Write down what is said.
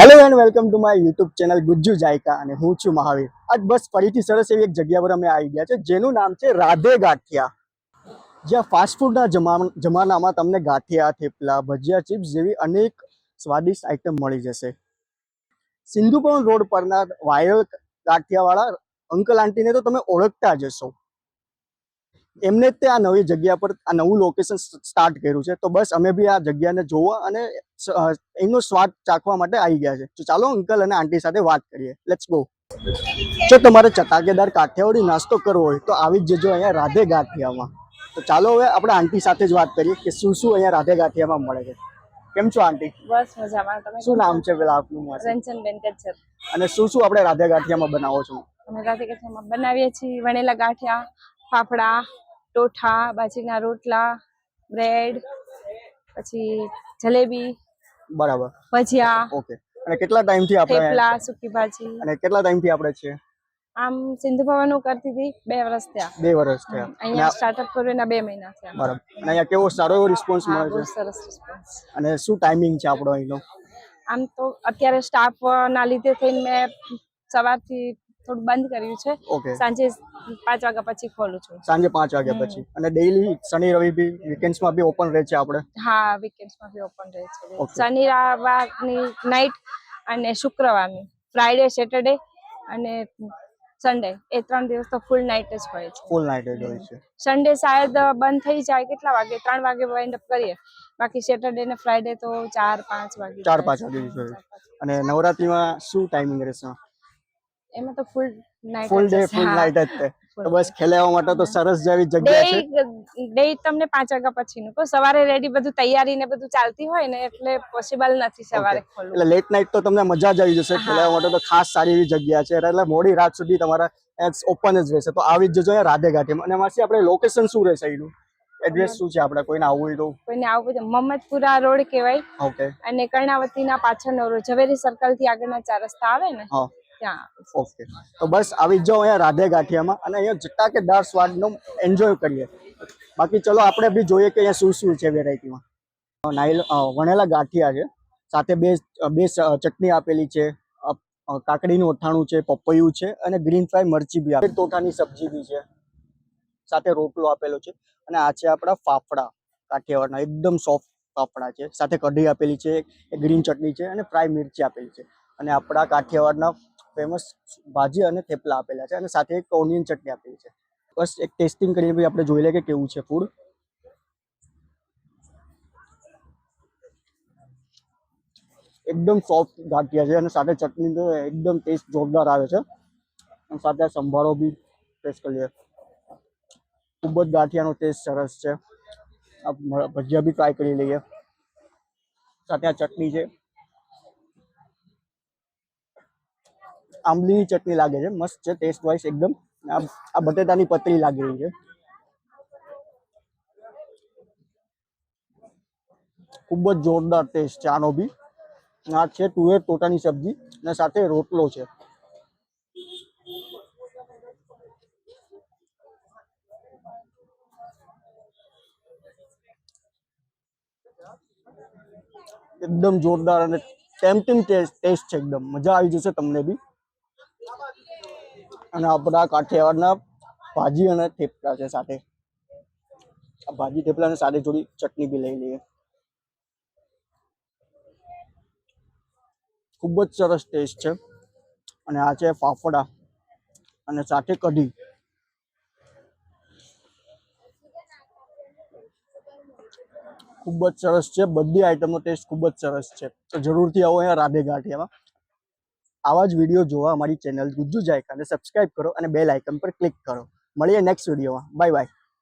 Hello and welcome to my YouTube channel Gujju Jayka અને હું છું મહાવીર. આજ બસ ફરીથી સરસ એવી એક જગ્યા પર અમે આવી ગયા છે જેનું નામ છે રાધે ગાંઠિયા. જ્યાં ફાસ્ટફૂડના જમાનામાં તમને ગાંઠિયા, થેપલા, ભજીયા, ચિપ્સ જેવી અનેક સ્વાદિષ્ટ આઇટમ મળી જશે. સિંધુપવન રોડ પરના વાયરલ ગાંઠિયાવાળા અંકલ આંટીને તો તમે ઓળખતા જ હશો. એમને જ તે આ નવી જગ્યા પર આ નવું લોકેશન સ્ટાર્ટ કર્યું છે. તો બસ અમે બી આ જગ્યાને જોવા અને એનો સ્વાદ ચાખવા માટે આવી ગયા છે. તો ચાલો અંકલ અને આંટી સાથે વાત કરીએ. લેટ્સ ગો જો તમારે ચટાકેદાર કાઠિયાવાડી નાસ્તો કરવો હોય તો આવી જ જજો અહીંયા રાધે ગાંઠિયામાં. તો ચાલો હવે આપણે આંટી સાથે જ વાત કરીએ કે શું શું અહીંયા રાધે ગાંઠિયામાં મળે છે. કેમ છો આંટી બસ મજામાં. તમે શું નામ છે? પેલા આપનું? રંજનબેન કચ્છર. અને શું શું આપણે રાધે ગાંઠિયામાં બનાવો છો? અમે રાધે ગાંઠિયામાં બનાવીએ છીએ વણેલા ગાંઠિયા ફાફડા ટોઠા બાજરીના રોટલા બ્રેડ પછી જલેબી બરાબર. ભજીયા ઓકે. અને કેટલા ટાઈમથી આપણે થેપલા સૂકી ભાજી. અને કેટલા ટાઈમથી આપણે છે? આમ સિંધુ ભવનનું કરતી હતી બે વર્ષ થયા. બે વર્ષ થયા. અહીંયા સ્ટાર્ટઅપ કર્યું એના બે મહિના થયા. બરાબર. અને અહીંયા કેવો સારો એવો રિસ્પોન્સ મળે છે? સરસ રિસ્પોન્સ અને શું ટાઈમિંગ છે આપણો અહીંનો? આમ તો અત્યારે સ્ટાફ ના લીધે થઈને મેં સવારથી થોડું બંધ કર્યું છે. સાંજે પાંચ વાગ્યા પછી ખોલું છું. સાંજે પાંચ વાગ્યા પછી. અને ડેઈલી શનિ રવિ બી વીકેન્ડ્સમાં બી ઓપન રહે છે આપણે? હા વીકેન્ડ્સમાં બી ઓપન રહે છે. શનિ રવિવારની નાઇટ અને શુક્રવારની. ફ્રાઈડે સેટરડે અને સન્ડે એ ત્રણ દિવસ તો ફૂલ નાઇટ જ હોય છે. ફૂલ નાઈટ જ હોય છે. સન્ડે શાયદ બંધ થઈ જાય કેટલા વાગે? ત્રણ વાગે વાઇન્ડ અપ કરીએ. બાકી સેટરડે ને ફ્રાઈડે તો ચાર પાંચ વાગે. ચાર પાંચ. વાગે. અને નવરાત્રીમાં શું ટાઈમિંગ રહેશે? એમાં તો ફૂલ ફૂલ ડે ફૂલ નાઈટ જ તે. તો બસ ખેલાવા માટે તો સરસ જેવી જગ્યા છે. ડે તમને પાંચ વાગ્યા પછીનું. કો સવારે રેડી બધું તૈયારી ને બધું ચાલતી હોય ને એટલે પોસિબલ નથી સવારે ખોલવું. એટલે લેટ નાઇટ તો તમને મજા જ આવી જશે. ખેલાવા માટે તો ખાસ સારી એવી જગ્યા છે. એટલે મોડી રાત સુધી તમારા ઓપન જ રહેશે. તો આવી જ જજો રાધે ઘાટીમાં અને માસી આપણે લોકેશન શું રહેશે એનું? એડ્રેસ શું છે આપણે? કોઈને આવવું હોય તો? કોઈને આવું તો મમ્મદપુરા રોડ કહેવાય. ઓકે અને કર્ણાવતીના પાછળનો રોડ. ઝવેરી સર્કલથી આગળના ચાર રસ્તા આવે ને? હા. ત્યાં ઓકે. તો બસ આવી જાઓ અહીંયા રાધે ગાંઠિયામાં અને અહીંયા ચટાકેદાર સ્વાદનો એન્જોય કરીએ. બાકી ચલો આપણે બી જોઈએ કે અહીંયા શું શું છે વેરાયટીમાં નાઈલ વણેલા ગાંઠિયા છે. સાથે બે બે ચટણી આપેલી છે કાકડીનું અથાણું છે પપૈયું છે અને ગ્રીન ફ્રાય મરચી બી આપેલી. ટોટાની સબ્જી બી છે. સાથે રોટલો આપેલો છે અને આ છે આપણા ફાફડા કાઠિયાવાડના એકદમ સોફ્ટ ફાફડા છે. સાથે કઢી આપેલી છે ગ્રીન ચટણી છે અને ફ્રાય મિરચી આપેલી છે. અને આપણા કાઠિયાવાડના ફેમસ ભાજી અને થેપલા આપેલા છે અને સાથે એક ઓનિયન ચટણી આપેલી છે. બસ એક ટેસ્ટિંગ કરીને બી આપણે જોઈ લઈએ કે કેવું છે ફૂડ એકદમ સોફ્ટ ગાંઠિયા છે અને સાથે ચટણી તો એકદમ ટેસ્ટ જોરદાર આવે છે. અને સાથે સંભારો બી ટેસ્ટ કરીએ. ખૂબ જ ગાંઠિયાનો ટેસ્ટ સરસ છે. આપ ભજીયા બી ટ્રાય કરી લઈએ. સાથે આ ચટણી છે. આંબલીની ચટણી લાગે છે. મસ્ત છે ટેસ્ટ વાઇઝ એકદમ. આ આ બટેટાની પતરી લાગી રહી છે. ખૂબ જ જોરદાર ટેસ્ટ છે આનો બી. અને આ છે તુવેર ટોટાની સબ્જી અને સાથે રોટલો છે. એકદમ જોરદાર અને ટેમ્પટિંગ ટેસ્ટ ટેસ્ટ છે એકદમ. મજા આવી જશે તમને બી. અને આપણા કાઠિયાવાડના ભાજી અને થેપલા છે સાથે. ભાજી થેપલા સાથે થોડી ચટણી બી લઈ લઈએ. ખૂબ જ સરસ ટેસ્ટ છે. અને આ છે ફાફડા અને સાથે કઢી. ખૂબ જ સરસ છે. બધી આઈટમનો ટેસ્ટ ખૂબ જ સરસ છે. તો જરૂરથી આવો અહીંયા રાધે ગાંઠિયામાં આવા જ વીડિયો જોવા અમારી ચેનલ ગુજ્જુ જાયકાને સબસ્ક્રાઇબ કરો અને બેલ આઇકન પર ક્લિક કરો. મળીએ નેક્સ્ટ વિડીયોમાં બાય બાય